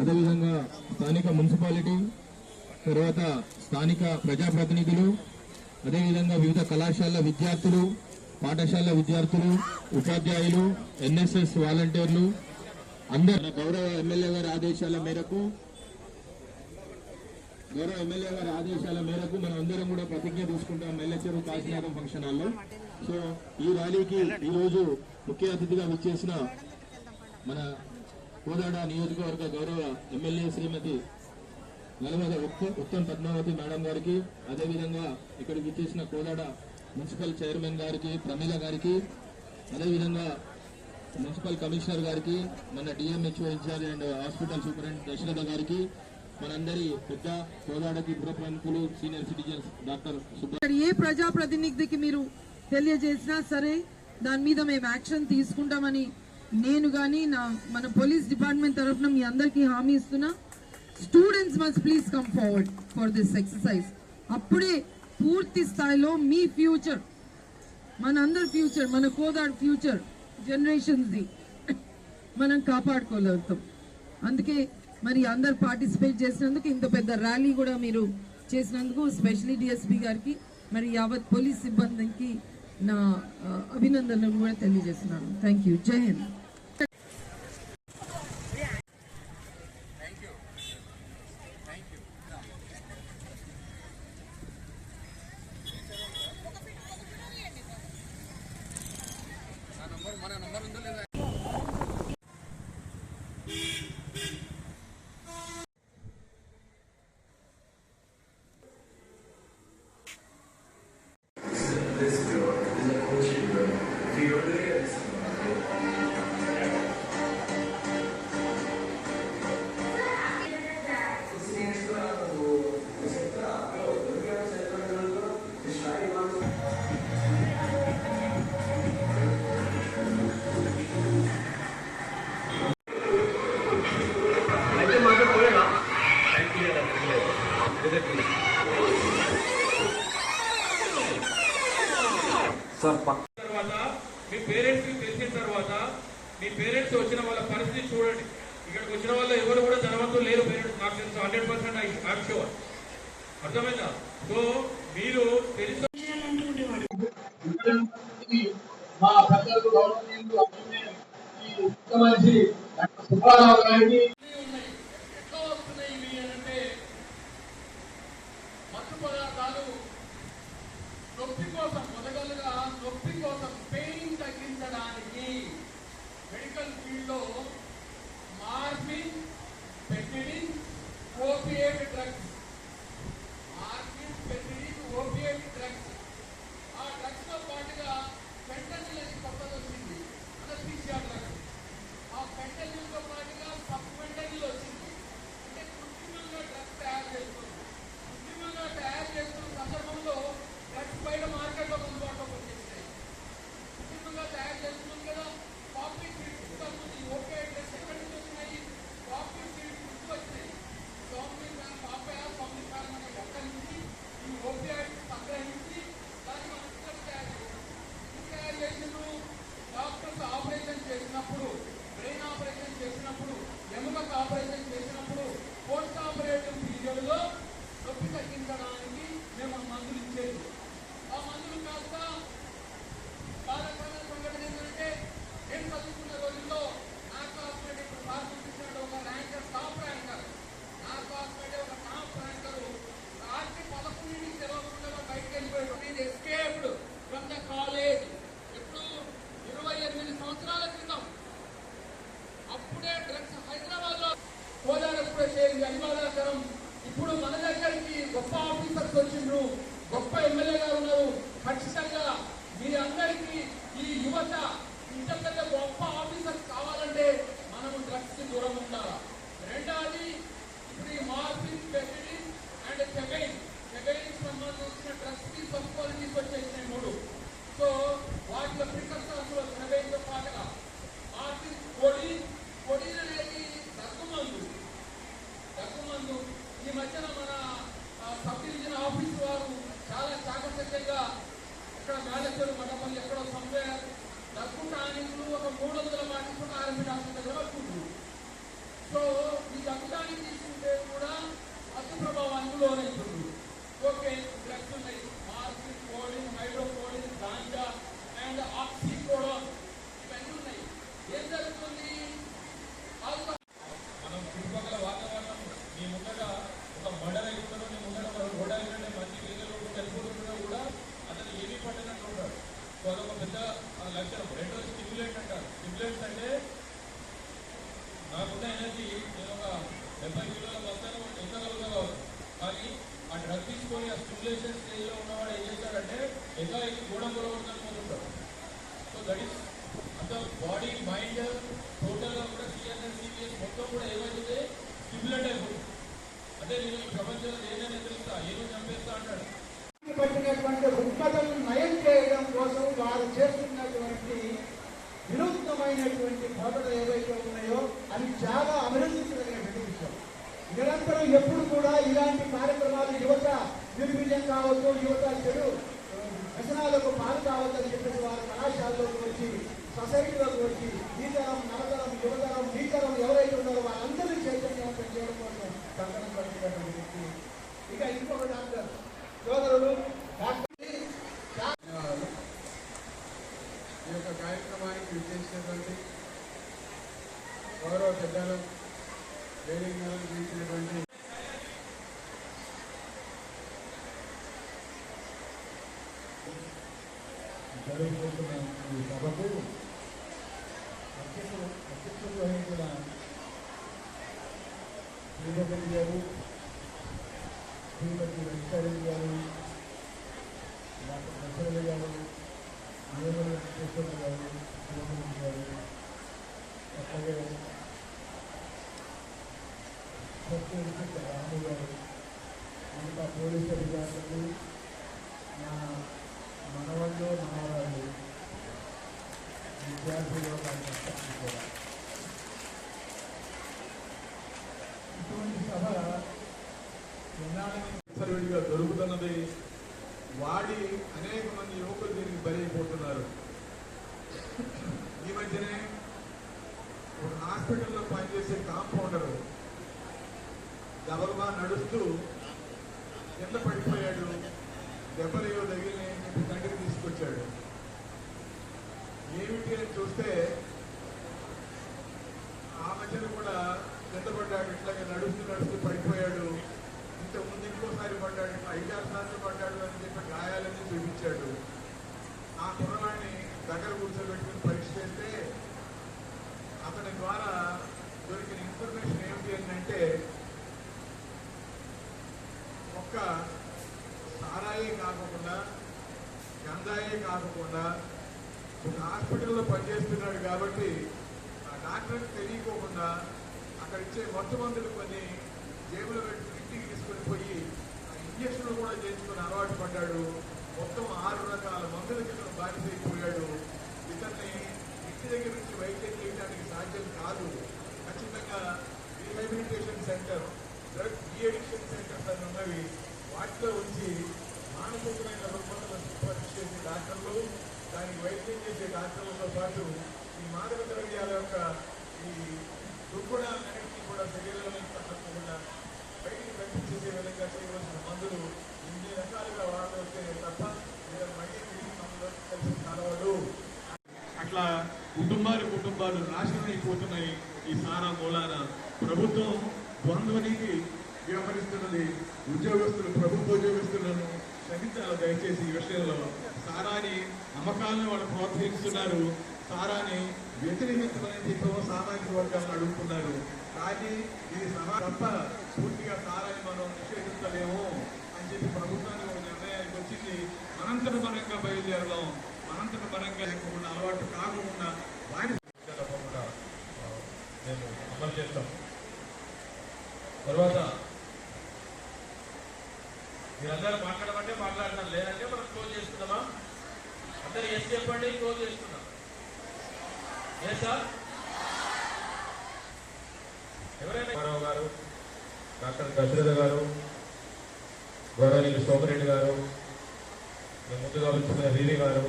అదేవిధంగా స్థానిక మున్సిపాలిటీ తర్వాత స్థానిక ప్రజాప్రతినిధులు అదేవిధంగా వివిధ కళాశాల విద్యార్థులు పాఠశాల విద్యార్థులు ఉపాధ్యాయులు ఎన్ఎస్ఎస్ వాలంటీర్లు అందరు. గౌరవ ఎమ్మెల్యే గారి ఆదేశాల మేరకు గౌరవ ఎమ్మెల్యే గారి ఆదేశాల మేరకు మనం అందరం కూడా ప్రతిజ్ఞ తీసుకుంటాం మెల్లచెరు కాశీనాథం ఫంక్షన్ హాల్లో సో ఈ ర్యాలీకి ఈరోజు ముఖ్య అతిథిగా విచ్చేసిన మన కోదాడ నియోజకవర్గ గౌరవ ఎమ్మెల్యే శ్రీమతి నలమద ఉత్తమ్ పద్మావతి మేడం గారికి అదేవిధంగా ఇక్కడికి వచ్చేసిన కోదాడ మున్సిపల్ చైర్మన్ గారికి ప్రమీల గారికి అదేవిధంగా మున్సిపల్ కమిషనర్ గారికి మన DMHO in charge and hospital superintendent Dasharatha గారికి మనందరి పెద్ద కోదాడకి గృహ ప్రముఖులు సీనియర్ సిటిజన్స్ డాక్టర్ సుబ్బ ఏ ప్రజాప్రతినిధికి మీరు తెలియజేసినా సరే దాని మీద మేము యాక్షన్ తీసుకుంటామని నేను కానీ నా మన పోలీస్ డిపార్ట్మెంట్ తరఫున మీ అందరికీ హామీ ఇస్తున్నా. Students must please come forward for this exercise. అప్పుడే పూర్తి స్థాయిలో మీ ఫ్యూచర్. మన అందరి ఫ్యూచర్ మన కోదాడు ఫ్యూచర్ జనరేషన్స్ది మనం కాపాడుకోగలుగుతాం. అందుకే మరి అందరు పార్టిసిపేట్ చేసినందుకు ఇంత పెద్ద ర్యాలీ కూడా మీరు చేసినందుకు స్పెషలీ డిఎస్పి గారికి మరి యావత్ పోలీస్ సిబ్బందికి నా అభినందనలు కూడా తెలియజేస్తున్నాను. Thank you. జై హింద్. తర్వాత మీ పేరెంట్స్ తెలిసిన తర్వాత మీ పేరెంట్స్ వచ్చిన వాళ్ళ పరిస్థితి చూడండి. ఇక్కడికి వచ్చిన వాళ్ళు ఎవరు కూడా ధనవంతులు లేరు పేరెంట్స్. నాకు తెలుసు హండ్రెడ్ పర్సెంట్ ఐఎమ్ షూర్ అర్థమైందా? సో మీరు తెలుసు మా పెద్దలకు గౌరవనీయులు అభిమన్యు, ఈ ముఖ్యమంత్రి డాక్టర్ సుబ్బారావు గారికి మూడు వందల మంది కూడా ఆర్మీ డాక్టర్ జరగబోతున్న ఈ సభకు అధ్యక్షులు అధ్యక్షులు వహించిన శ్రీమతి గారు శ్రీమతి వెంకటరెడ్డి గారు డాక్టర్ దశరథ గారు నియోజక వెంకటేశ్వర గారు శివకుమార్ గారు అట్లాగే సత్యవిశ్వ రాము గారు మిగతా పోలీసు అధికారులకు నా మనవాళ్ళు మనవాళ్ళు విద్యార్థులు అందరికీ కూడా ఇటువంటి సభ ఎన్నాళ్ళని దొరుకుతున్నది వాడి అనేక మంది యువకులు దీనికి బలైపోతున్నారు. ఈ మధ్యనే ఒక హాస్పిటల్లో పనిచేసే కాంపౌండర్ గబగబా నడుస్తూ కింద పడిపోయాడు దెబ్బలేవో తగిలినాయి అని చెప్పి తండ్రి తీసుకొచ్చాడు ఏమిటి అని చూస్తే ఆ మధ్యన కూడా కింద పడ్డాడు ఇట్లాగే నడుస్తూ నడుస్తూ పడిపోయాడు ఇంత ముందు ఇంకోసారి పడ్డాడు ఇట్లా ఐదారు సార్లు పడ్డాడు అని చెప్పి గాయాలన్నీ చూపించాడు ఆ కుర్రవాడిని దగ్గర కూర్చోబెట్టుకుని పరీక్ష చేస్తే అతని ద్వారా దొరికిన ఇన్ఫర్మేషన్ ఏమిటి అని అంటే ఒక్క సారాయే కాకుండా గంధాయే కాకుండా ఒక హాస్పిటల్లో పనిచేస్తున్నాడు కాబట్టి ఆ డాక్టర్కి తెలియకోకుండా అక్కడ ఇచ్చే మొట్టమందులు మందులు కొన్ని జేబులో పెట్టి ఇంటికి తీసుకొని పోయి ఆ ఇంజక్షన్లు కూడా చేయించుకొని అలవాటు పడ్డాడు. మొత్తం ఆరు రకాల మందులకి ఇతను బాధితైపోయాడు ఇతన్ని ఇంటి దగ్గర నుంచి వైద్యం చేయడానికి సాధ్యం కాదు. ఖచ్చితంగా rehabilitation centre drug deaddiction centres అని ఉన్నవి వాటిలో ఉంచి మానసికమైన రుగ్మతలను సిఫార్సు డాక్టర్లు. దానికి వైద్యం చేసే కార్యక్రమంతో పాటు ఈ మాదక ద్రవ్యాల యొక్క ఈ దుర్గుణాలన్నింటినీ కూడా శరీరంలో తప్పకుండా బయటికి పంపించేసే విధంగా చేయవలసిన మందులు ఇన్ని రకాలుగా వాడవస్తే తప్ప మళ్ళీ తిరిగి మనలో కలిసి అట్లా కుటుంబాలు కుటుంబాలు నాశనం అయిపోతున్నాయి ఈ సారా మూలాన. ప్రభుత్వం ద్వంద్వనికి వ్యవహరిస్తున్నది. ఉద్యోగస్తులు ప్రభుత్వ ఉద్యోగస్తులను క్షమించాలి దయచేసి ఈ విషయంలో సారాని అమ్మకాలను వాళ్ళు ప్రోత్సహిస్తున్నారు. సారాని వ్యతిరేకించమని చెప్పేమో సామాజిక వర్గాలను అడుగుతున్నారు. కానీ ఇది సభ తప్ప పూర్తిగా సారాన్ని మనం నిషేధించలేము అని చెప్పి ప్రభుత్వానికి ఒక నిర్ణయానికి వచ్చింది. అనంతర పరంగా బయలుదేరడం అనంతర పరంగా లేకుండా అలవాటు కాకుండా వారి తప్పకుండా మేము అమలు చేస్తాం. తర్వాత మీరందరూ మాట్లాడారు మాట్లాడతాను లేదంటే మనం క్లోజ్ చేసుకుందామా అందరు ఎస్ చెప్పండి? క్లోజ్ చేసుకున్నాం ఏ సార్ ఎవరైనా గారు డాక్టర్ దశరథ గారు గౌరవనీయులు సోమరెడ్డి గారు మేము ముందుగా వచ్చిన రీవి గారు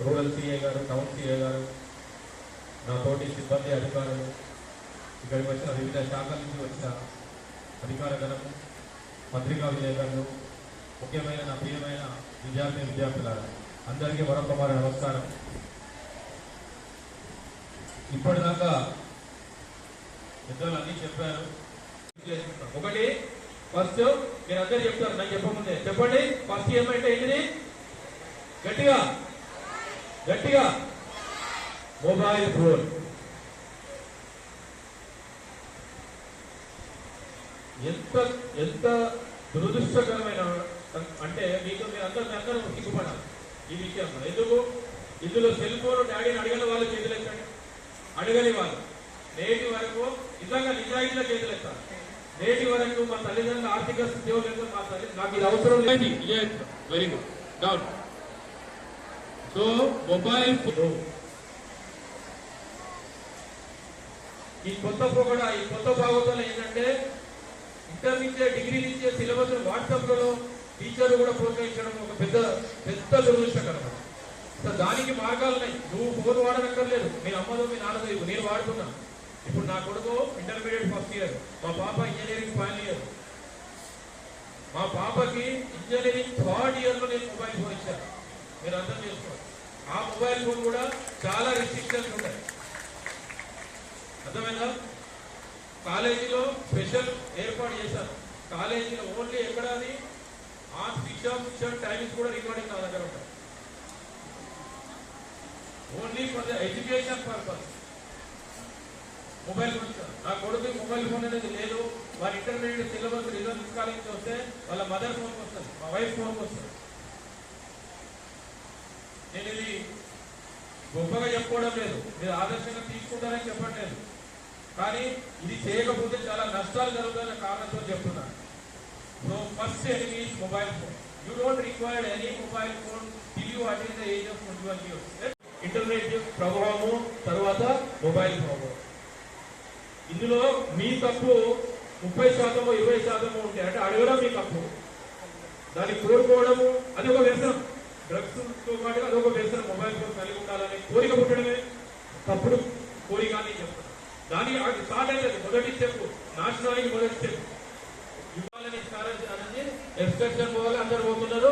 రూరల్ సిఏ గారు టౌన్ సిఏ గారు నా తోటి సిబ్బంది అధికారులు ఇక్కడికి వచ్చిన వివిధ శాఖల నుంచి వచ్చిన అధికార గణము పత్రికా విలేకరులు ముఖ్యమైన నా ప్రియమైన విద్యార్థి విద్యార్థులారా అందరికీ మరొక మరి నమస్కారం. ఇప్పటిదాకా పెద్దలు అన్నీ చెప్పారు. ఒకటి ఫస్ట్ మీరు అందరు చెప్తారు నాకు చెప్పముందే చెప్పండి ఫస్ట్ ఏమంటే ఏంటిది? గట్టిగా గట్టిగా. మొబైల్ ఫోన్ ఎంత ఎంత దురదృష్టకరమైన అంటే మీకు మీరు అందరూ మీ అందరూ సిగ్గుపడాలి ఈ విషయంలో ఎందుకు? ఇందులో సెల్ ఫోన్ డాడీని అడగని వాళ్ళు చేతులు ఎత్తండి అడగని వాళ్ళు. నేటి వరకు నిజంగా నిజాయితీగా చేతులు ఎత్తాలి నేటి వరకు మా తల్లిదండ్రుల ఆర్థిక స్థితి మా తల్లి నాకు ఇది అవసరం లేదు. Very good down so mobile phone ఈ కొత్త పొగడ ఈ కొత్త భాగవతంలో ఏంటంటే ఇంటర్మీడియట్ డిగ్రీ ఇచ్చే సిలబస్ వాట్సాప్ టీచర్ కూడా ప్రోత్సహించడం ఒక పెద్ద పెద్ద దురదృష్టకరం. సో దానికి మార్గాలు ఉన్నాయి. నువ్వు ఫోన్ వాడనక్కర్లేదు. మీ అమ్మదో మీ నాన్నదో ఇవ్వు. నేను వాడుతున్నా ఇప్పుడు నా కొడుకు ఇంటర్మీడియట్ ఫస్ట్ ఇయర్. మా పాప ఇంజనీరింగ్ ఫైనల్ ఇయర్. మా పాపకి ఇంజనీరింగ్ థర్డ్ ఇయర్లో నేను మొబైల్ ఫోన్ ఇచ్చాను. మీరు అర్థం చేసుకోండి. ఆ మొబైల్ ఫోన్ కూడా చాలా రిస్ట్రిక్షన్స్ ఉంటాయి. అర్థమైందా? కాలేజీలో స్పెషల్ ఏర్పాటు చేశారు. కాలేజీలో ఓన్లీ ఎక్కడ అది? ఆ శిక్ష శిక్షణ టైమింగ్స్ కూడా రికార్డింగ్ నా దగ్గర ఉంటాయి only for the education purpose mobile phone sir. నా కొడుకు మొబైల్ ఫోన్ అనేది లేదు వారి ఇంటర్మీడియట్ సిలబస్ రిజర్వ్ కాలేజ్ వస్తే వాళ్ళ మదర్ ఫోన్కి వస్తుంది మా వైఫ్ ఫోన్కి వస్తుంది నేను ఇది గొప్పగా చెప్పుకోవడం లేదు మీరు ఆదర్శంగా తీసుకుంటారని చెప్పట్లేదు కానీ ఇది చేయకపోతే చాలా నష్టాలు జరుగుతున్న కారణంతో చెప్తున్నాను so first enemy mobile phone you don't required any mobile phone till you attend the age of twenty one years internet ప్రభావము తర్వాత మొబైల్ ప్రభావం ఇందులో మీ తప్పు ముప్పై శాతము ఇరవై శాతము ఉంటే అంటే అడగడం మీ తప్పు. దాన్ని కోరుకోవడము అది ఒక వ్యసనం. డ్రగ్స్తో పాటు పాటుగా అది ఒక వ్యసనం. మొబైల్ ఫోన్ కలిగి ఉండాలని కోరిక పుట్టడమే తప్పుడు కోరిక అని చెప్తాను దాని అది స్టార్ట్ అయితే మొదటి స్టెప్ నాశనానికి మొదటి స్టెప్. ఎక్స్కర్షన్ పోవాలి అందరు పోతున్నారు.